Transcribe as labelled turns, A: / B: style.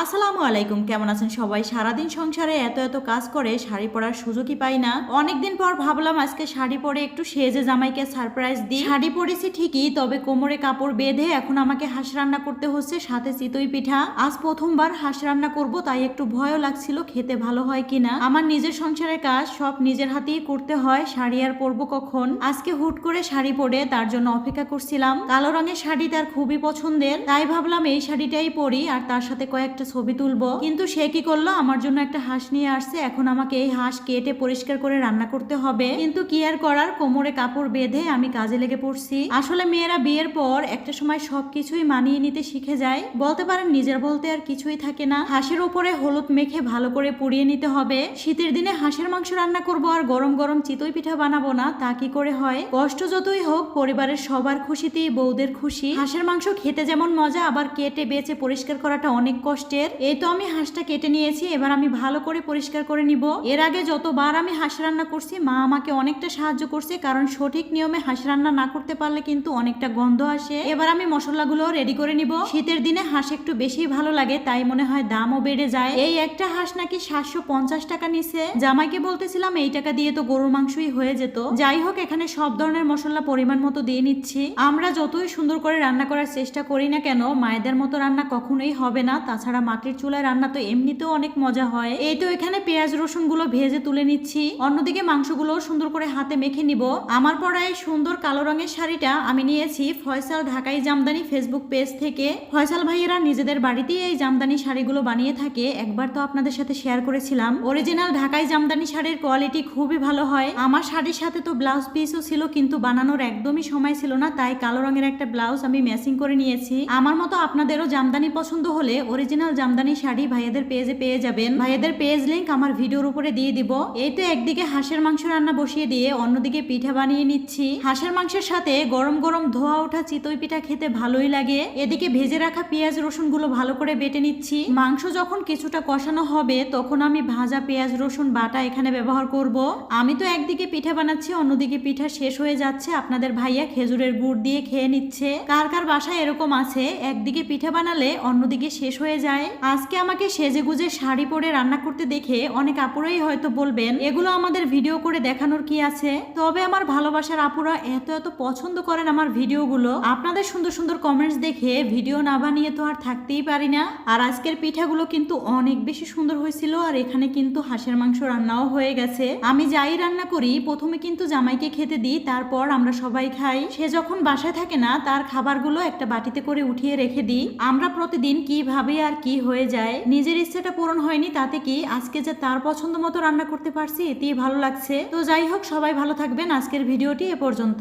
A: আসসালামু আলাইকুম, কেমন আছেন সবাই? সারাদিন সংসারে এত এত কাজ করে শাড়ি পরার সুযোগই পাই না। অনেকদিন পর ভাবলাম আজকে শাড়ি পরে একটু সেজে জামাইকে সারপ্রাইজ দিই। শাড়ি পরেছি ঠিকই, তবে কোমরে কাপড় বেঁধে এখন আমাকে হাঁস রান্না করতে হচ্ছে, সাথে চিতই পিঠা। আজ প্রথমবার হাঁস রান্না করব, তাই একটু ভয়ও লাগছিল খেতে ভালো হয় কিনা। আমার নিজের সংসারের কাজ সব নিজের হাতেই করতে হয়, শাড়ি আর পরবো কখন? আজকে হুট করে শাড়ি পরে তার জন্য অপেক্ষা করছিলাম। কালো রঙের শাড়ি তার খুবই পছন্দের, তাই ভাবলাম এই শাড়িটাই পরি, আর তার সাথে কয়েকটা ছবি তুলবো। কিন্তু সে কি করল? আমার জন্য একটা হাঁস নিয়ে আসছে। এখন আমাকে এই হাঁস কেটে পরিষ্কার করে রান্না করতে হবে। কিন্তু কি আর করার? কোমরে কাপড় বেঁধে আমি কাজে লেগে পড়ছি। আসলে মেয়েরা বিয়ের পর একটা সময় সবকিছুই মানিয়ে নিতে শিখে যায়। বলতে পারেন নিজের বলতে আর কিছুই থাকে না। হাঁসের উপরে হলুদ মেখে ভালো করে পুড়িয়ে নিতে হবে। শীতের দিনে হাঁসের মাংস রান্না করব আর গরম গরম চিতই পিঠা বানাবো না, তা কি করে হয়? কষ্ট যতই হোক, পরিবারের সবার খুশিতেই বউদের খুশি। হাঁসের মাংস খেতে যেমন মজা, আবার কেটে বেছে পরিষ্কার করাটা অনেক কষ্টের এই তো আমি হাঁসটা কেটে নিয়েছি, এবার আমি ভালো করে পরিষ্কার করে নিব। এর আগে যতবার আমি হাঁস রান্না করছি, মা আমাকে অনেকটা সাহায্য করছে, কারণ সঠিক নিয়মে হাঁস রান্না না করতে পারলে কিন্তু অনেকটা গন্ধ আসে। এবার আমি মশলাগুলো রেডি করে নিব। শীতের দিনে হাঁস একটু বেশি ভালো লাগে, তাই মনে হয় দামও বেড়ে যায়। এই একটা হাঁস নাকি সাতশো পঞ্চাশ টাকা নিছে। জামাইকে বলতেছিলাম, এই টাকা দিয়ে তো গরুর মাংসই হয়ে যেত। যাই হোক, এখানে সব ধরনের মশলা পরিমাণ মতো দিয়ে নিচ্ছি। আমরা যতই সুন্দর করে রান্না করার চেষ্টা করি না কেন, মায়েদের মতো রান্না কখনোই হবে না। তাছাড়া মাটির চুলায় রান্না তো এমনিতেও অনেক মজা হয়। এই তো এখানে পেঁয়াজ রসুনগুলো ভেজে তুলে নিচ্ছি। অন্যদিকে মাংসগুলো সুন্দর করে হাতে মেখে নিব। আমার পরা এই সুন্দর কালো রঙের শাড়িটা আমি নিয়েছি ফয়সাল ঢাকাই জামদানি ফেসবুক পেজ থেকে। ফয়সাল ভাইয়েরা নিজেদের বাড়িতেই এই জামদানি শাড়িগুলো বানিয়ে থাকে। একবার তো আপনাদের সাথে শেয়ার করেছিলাম। অরিজিনাল ঢাকাই জামদানি শাড়ির কোয়ালিটি খুবই ভালো হয়। আমার শাড়ির সাথে তো ব্লাউজ পিসও ছিল, কিন্তু বানানোর একদমই সময় ছিল না, তাই কালো রঙের একটা ব্লাউজ আমি ম্যাচিং করে নিয়েছি। আমার মতো আপনাদেরও জামদানি পছন্দ হলে অরিজিনাল জামদানি শাড়ি ভাইয়াদের পেজে পেয়ে যাবেন। ভাইয়াদের পেজ লিঙ্ক আমার ভিডিওর উপরে দিয়ে দিব। এই তো একদিকে হাঁসের মাংস রান্না বসিয়ে দিয়ে অন্যদিকে পিঠা বানিয়ে নিচ্ছি। হাঁসের মাংসের সাথে গরম গরম ধোয়া ওঠা চিতই পিঠা খেতে ভালোই লাগে। এদিকে ভেজে রাখা পেঁয়াজ রসুনগুলো ভালো করে বেটে নিচ্ছি। মাংস যখন কিছুটা কষানো হবে, তখন আমি ভাজা পেঁয়াজ রসুন বাটা এখানে ব্যবহার করব। আমি তো একদিকে পিঠা বানাচ্ছি, অন্যদিকে পিঠা শেষ হয়ে যাচ্ছে। আপনাদের ভাইয়া খেজুরের গুড় দিয়ে খেয়ে নিচ্ছে। কার কার বাসায় এরকম আছে? একদিকে পিঠা বানালে, অন্যদিকে শেষ হয়ে যায়। আজকে আমাকে সেজে গুজে শাড়ি পরে রান্না করতে দেখে অনেক আপুরাই হয়তো বলবেন, এগুলো আমাদের ভিডিও করে দেখানোর কি আছে? তবে আমার ভালোবাসার আপুরা এত এত পছন্দ করেন আমার ভিডিওগুলো। আপনাদের সুন্দর সুন্দর কমেন্টস দেখে ভিডিও না বানিয়ে তো আর থাকতেই পারি না। আর আজকের পিঠাগুলো কিন্তু অনেক বেশি সুন্দর হয়েছিল আর এখানে কিন্তু হাঁসের মাংস রান্নাও হয়ে গেছে। আমি যাই রান্না করি, প্রথমে কিন্তু জামাইকে খেতে দিই, তারপর আমরা সবাই খাই। সে যখন বাসায় থাকে না, তার খাবারগুলো একটা বাটিতে করে উঠিয়ে রেখে দিই। আমরা প্রতিদিন কীভাবে আর কি হয়ে যায়? নিজের ইচ্ছাটা পূরণ হয়নি, তাতে কি আজকে যে তার পছন্দ মতো রান্না করতে পারছি, এতেই ভালো লাগছে? তো যাই হোক, সবাই ভালো থাকবেন। আজকের ভিডিওটি এ পর্যন্ত।